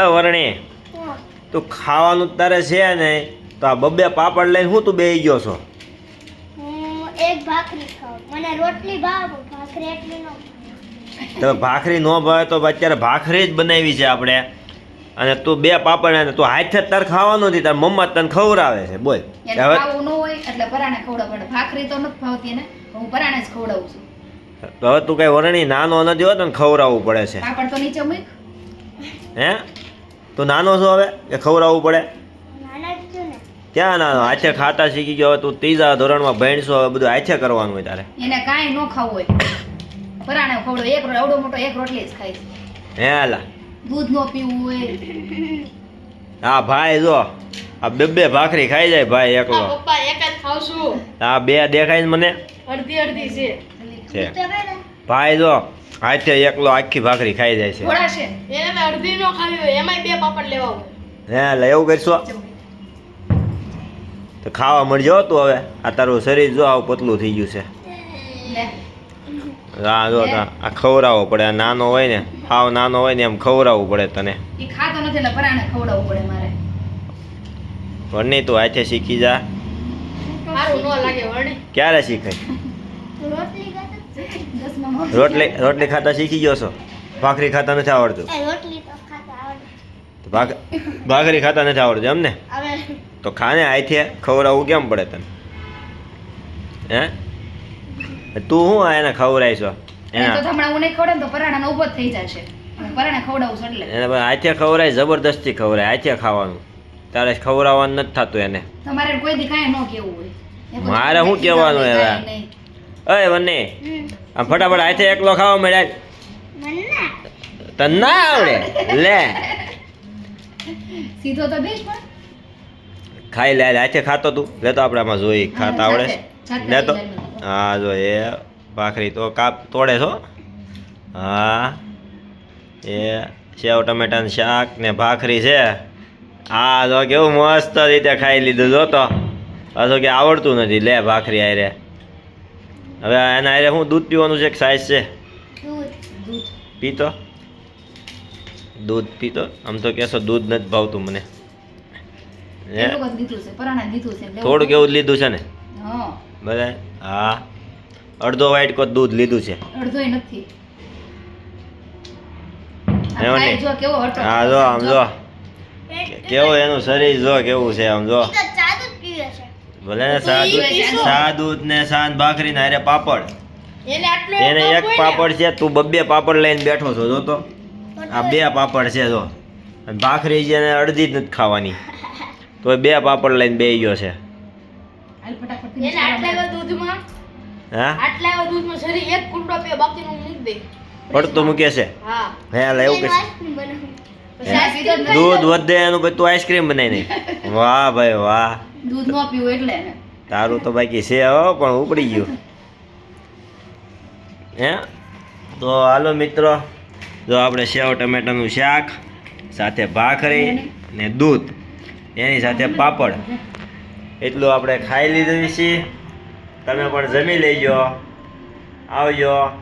એ વરણી તું ખાવાનું જ તારે છે ને તો આ બબ્બે પાપડ લઈને હું તું બેહી ગયો છો? હું એક ભાખરી ખાઉં. મને રોટલી ભાવ ભાખરી એટલી ન ભાવે. તો ભાખરી ન ભાવે તો અત્યારે ભાખરી જ બનાવી છે આપણે. અને તું બે પાપડ અને તું હાથે જ તાર ખાવાનું નથી તાર મમ્મા તને ખવડાવે છે. બોલ. હવે ખાવું ન હોય એટલે પરાણે ખવડાવ પડે ભાખરી તો નથી ભાવતી ને હું પરાણે જ ખવડાવું છું. તો હવે તું કઈ વરણી નાનો નથી હોય ને ખવડાવવું પડે છે. પાપડ તો નીચે મૂક. હે? તું નાનો છો હવે? કે ખવડાવવું પડે? નાના જ છું ને. ક્યાં નાનો? હાથે ખાતા શીખી ગયો હવે તું ત્રીજા ધોરણમાં ભણશો હવે બધું હાથે કરવાનું હોય તારે. એને કાંઈ ન ખાવું હોય. પરાણે ખવડો એક રો- આવડો મોટો એક રોટલી જ ખાય છે. હે લા દૂધ નો પીવું હોય. હા ભાઈ જો આ બે બે ભાખરી ખાઈ જાય ભાઈ એકલો પપ્પા એક જ ખાવ છું. આ બે દેખાય ને મને? અડધી અડધી છે. ભાઈ જો હાથે એકલો આખી ભાખરી ખાઈ જાય છે. થોડા છે. એને તો અડધી નો ખાવી હોય એમાંય બે પાપડ લેવા હે લે એવું કરશો? તો ખાવા મળજો તું હવે. આ તારું શરીર જો આવું પતલું થઈ ગયું છે. હા આ જો આ ખવડાવવો પડે. આ નાનો હોય ને હાવ નાનો હોય ને એમ ખવડાવવું પડે તને. એ ખાતો નથી એટલે પરાણે ખવડાવવું પડે મારે. વરની તું હાથે શીખી જા. ન લાગે ક્યારે શીખાય? રોટલી રોટલી ખાતા શીખી ગયો છો? ભાખરી ખાતા નથી આવડતું? એ રોટલી તો ખાતા આવડે. તો ભાખ ભાખરી ખાતા નથી આવડતું એમ ને તો ખાને આઈથે ખવડાવવું કેમ પડે તને? હે? તું શું આ એને ખવડાવીશ એને ખવડાય જબરદસ્તી ખવડાય આથી ખાવાનું. તારે ખવડાવવાનું નથી થતું એને. તમારે કોઈ દી કાંઈ ન કેવું હોય. મારે શું કહેવાનું હવે? અય વને. આમ ફટાફટ હાથે એકલો ખાવા મળ્યા. મને તને ના આવડે? લે. સીધો તો બેસ પણ. ખાઈ લે હાથે ખાતો તું. લે તો આપણે આમાં જોઈ ખાતા આવડે? લે તો. હા જો એ ભાખરી તો કાપ તોડે છો. હા. એ સેવ ટમેટાનું શાક ને ભાખરી છે. આ જો કેવું મસ્ત રીતે ખાઈ લીધું જો તો. હજુ કે આવડતું નથી. લે ભાખરી આરે હવે એના અરે શું દૂધ પીવાનું છે કે સાઈઝ છે? દૂધ. દૂધ. પીતો? દૂધ પીતો? આમ તો કહેશો દૂધ નથી ભાવતું મને. હે? થોડુંક એવું લીધું છે ને? હા. બધા હા. અડધો વાઈટ કોટ દૂધ લીધું છે. અડધોય નથી. કેવો હા જો આમ જો. કેવું એનું શરીર જો કેવું છે આમ જો ભલે સાદું. સાદું ને સાંજ ભાખરી ને હારે પાપડ. એને આટલો એને એક પાપડ છે તું બબ્બે પાપડ લઈને બેઠો છો જો તો. આ બે પાપડ છે જો. ભાખરી છે ને અડધી જ નથી ખાવાની. તો બે પાપડ લઈને બે ગયો છે. હાલ ફટાફટ એને આટલા એવા દૂધમાં હા? આટલા એવા દૂધમાં શરીર એક કુંડો પીએ બાકીનું મૂક દે. પડતું મૂકે છે. હા. હે એવું કે દૂધ વધે એનું પછી તું આઈસ્ક્રીમ બનાવી નહીં વાહ ભાઈ વાહ. દૂધ ન પીવું એટલે તારું તો બાકી છે હો પણ ઉપડી ગયું. હે? તો હાલો મિત્રો જો આપણે સેવ ટમેટાનું શાક સાથે ભાખરી ને દૂધ એની સાથે પાપડ. એટલું આપણે ખાઈ લીધું છીએ તમે પણ જમી લેજો. આવજો.